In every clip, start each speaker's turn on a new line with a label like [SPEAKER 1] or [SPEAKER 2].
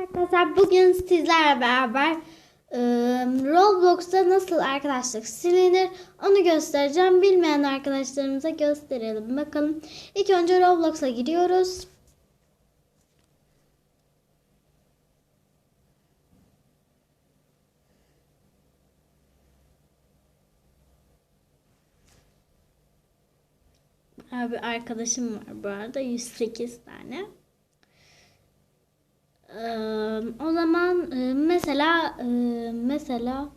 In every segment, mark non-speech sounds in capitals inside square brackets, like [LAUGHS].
[SPEAKER 1] arkadaşlar bugün sizlerle beraber e, Roblox'ta nasıl arkadaşlık silinir onu göstereceğim. Bilmeyen arkadaşlarımıza gösterelim. Bakalım. İlk önce Roblox'a giriyoruz. Abi arkadaşım var bu arada 108 tane. O zaman mesela mesela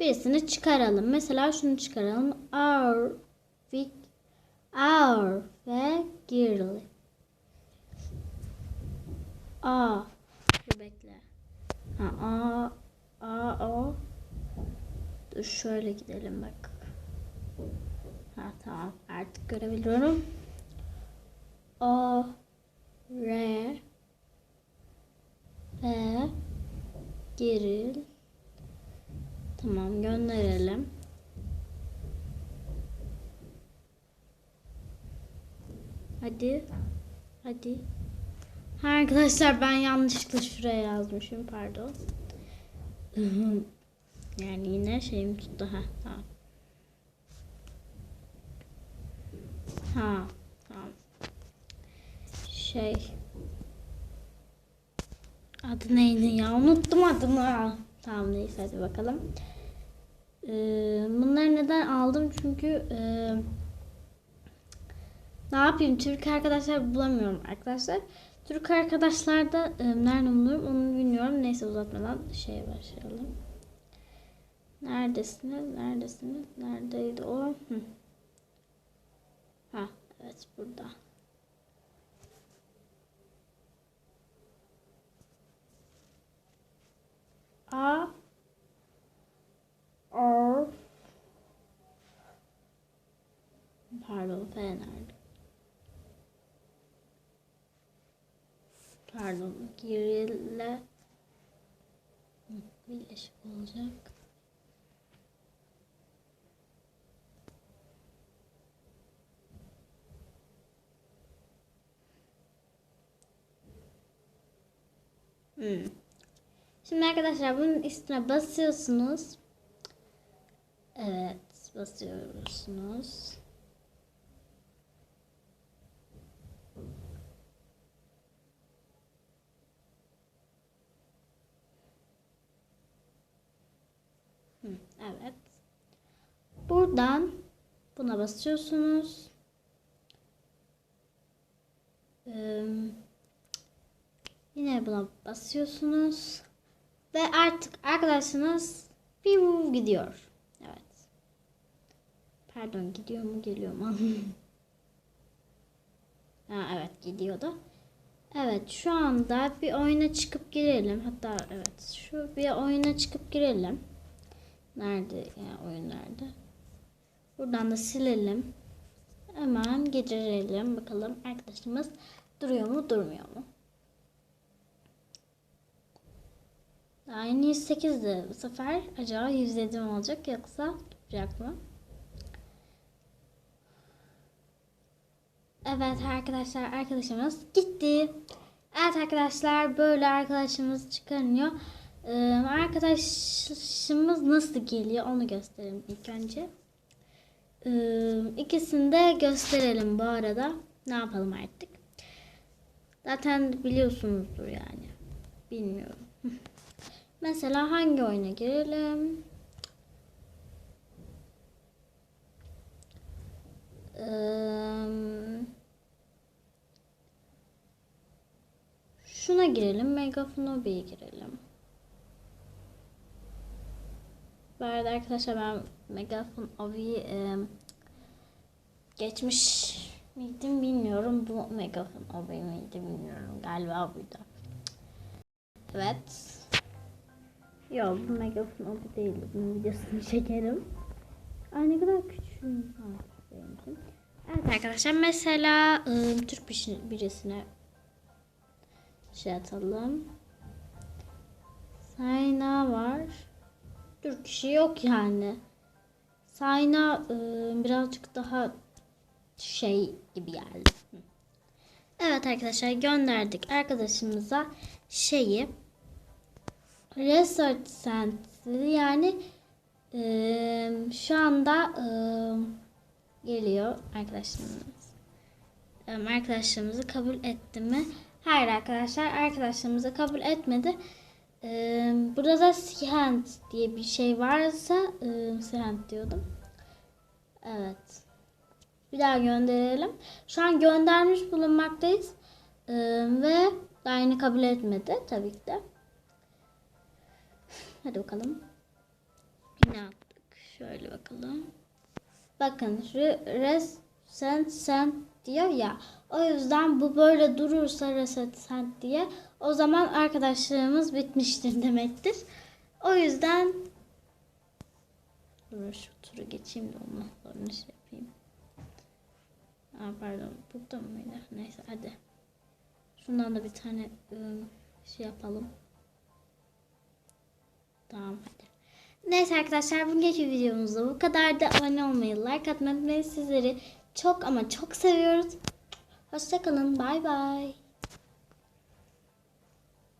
[SPEAKER 1] birisini çıkaralım. Mesela şunu çıkaralım. Our ve our ve girl. A. Bekle. Ha, A A O. Dur şöyle gidelim bak. Ha tamam artık görebiliyorum. O R ve geril. Tamam gönderelim. Hadi. Hadi. Ha, arkadaşlar ben yanlışlıkla şuraya yazmışım pardon. [LAUGHS] yani yine şeyim tuttu ha tamam. Ha tamam. Şey Adı neydi ya? Unuttum adını. Tamam neyse hadi bakalım. Ee, bunları neden aldım? Çünkü e, ne yapayım? Türk arkadaşlar bulamıyorum arkadaşlar. Türk arkadaşlarda e, nerede bulurum onu bilmiyorum. Neyse uzatmadan şeye başlayalım. Neredesiniz? Neredesiniz? Neredeydi o? Hı. Ha evet burada. A or Pardon F nerede? Pardon Giril'le Hı, birleşik olacak. Hmm. Şimdi arkadaşlar bunun üstüne basıyorsunuz. Evet basıyorsunuz. Hı, Evet. Buradan buna basıyorsunuz. Ee, yine buna basıyorsunuz. Ve artık arkadaşınız bir gidiyor. Evet. Pardon gidiyor mu geliyor mu? [LAUGHS] ha, evet gidiyordu. Evet şu anda bir oyuna çıkıp girelim. Hatta evet şu bir oyuna çıkıp girelim. Nerede yani oyun nerede? Buradan da silelim. Hemen geçirelim bakalım arkadaşımız duruyor mu durmuyor mu? Daha yeni 108'di. Bu sefer acaba 107 mi olacak yoksa tutacak mı? Evet arkadaşlar arkadaşımız gitti. Evet arkadaşlar böyle arkadaşımız çıkarınıyor. Ee, arkadaşımız nasıl geliyor onu gösterelim ilk önce. İkisini de gösterelim bu arada. Ne yapalım artık. Zaten biliyorsunuzdur yani. Bilmiyorum. [LAUGHS] Mesela hangi oyuna girelim? Şuna girelim. Megafonobi'ye girelim. Bu arada arkadaşlar ben Megafon Obi'yi e, geçmiş miydim bilmiyorum. Bu Megafon Obi miydi bilmiyorum. Galiba buydu. Evet. Yok bu megafon o değil. Bunun videosunu [LAUGHS] çekerim. Ay ne kadar küçüğüm. Evet arkadaşlar mesela ıı, Türk bir- birisine şey atalım. Sayna var. Türk kişi yok yani. Sayna ıı, birazcık daha şey gibi geldi. Evet arkadaşlar gönderdik arkadaşımıza şeyi Research Center yani eee, şu anda eee, geliyor arkadaşlarımız. Eee, Arkadaşlarımızı kabul etti mi? Hayır arkadaşlar arkadaşlarımızı kabul etmedi. Burada da diye bir şey varsa Sihant diyordum. Evet. Bir daha gönderelim. Şu an göndermiş bulunmaktayız. Ee, ve yeni kabul etmedi tabii ki de. Hadi bakalım. Yine attık. Şöyle bakalım. Bakın res sent sent diyor ya. O yüzden bu böyle durursa reset sent diye o zaman arkadaşlığımız bitmiştir demektir. O yüzden Dur şu turu geçeyim de ondan sonra şey yapayım. Aa, pardon burada mıydı? Neyse hadi. Şundan da bir tane ıı, şey yapalım. Tamam hadi. Neyse arkadaşlar bugünkü videomuzda bu kadar da abone olmayı, like atmayı. Sizleri çok ama çok seviyoruz. Hoşçakalın. Bay bay.